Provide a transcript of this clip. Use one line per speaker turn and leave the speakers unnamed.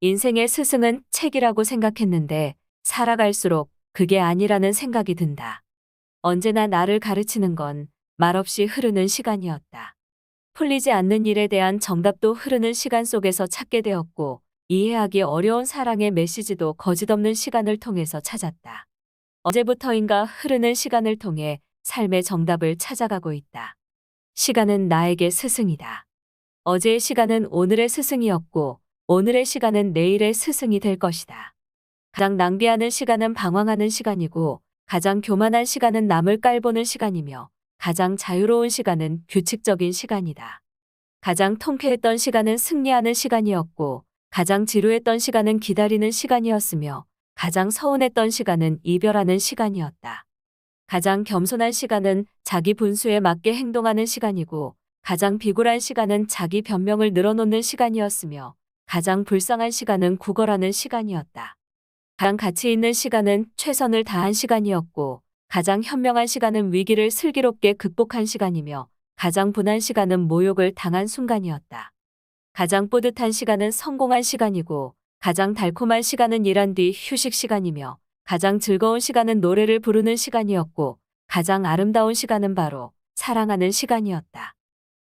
인생의 스승은 책이라고 생각했는데 살아갈수록 그게 아니라는 생각이 든다. 언제나 나를 가르치는 건 말없이 흐르는 시간이었다. 풀리지 않는 일에 대한 정답도 흐르는 시간 속에서 찾게 되었고 이해하기 어려운 사랑의 메시지도 거짓없는 시간을 통해서 찾았다. 어제부터인가 흐르는 시간을 통해 삶의 정답을 찾아가고 있다. 시간은 나에게 스승이다. 어제의 시간은 오늘의 스승이었고 오늘의 시간은 내일의 스승이 될 것이다. 가장 낭비하는 시간은 방황하는 시간이고 가장 교만한 시간은 남을 깔보는 시간이며 가장 자유로운 시간은 규칙적인 시간이다. 가장 통쾌했던 시간은 승리하는 시간이었고 가장 지루했던 시간은 기다리는 시간이었으며 가장 서운했던 시간은 이별하는 시간이었다. 가장 겸손한 시간은 자기 분수에 맞게 행동하는 시간이고 가장 비굴한 시간은 자기 변명을 늘어놓는 시간이었으며 가장 불쌍한 시간은 구걸하는 시간이었다. 가장 가치 있는 시간은 최선을 다한 시간이었고 가장 현명한 시간은 위기를 슬기롭게 극복한 시간이며 가장 분한 시간은 모욕을 당한 순간이었다. 가장 뿌듯한 시간은 성공한 시간이고 가장 달콤한 시간은 일한 뒤 휴식 시간이며 가장 즐거운 시간은 노래를 부르는 시간이었고 가장 아름다운 시간은 바로 사랑하는 시간이었다.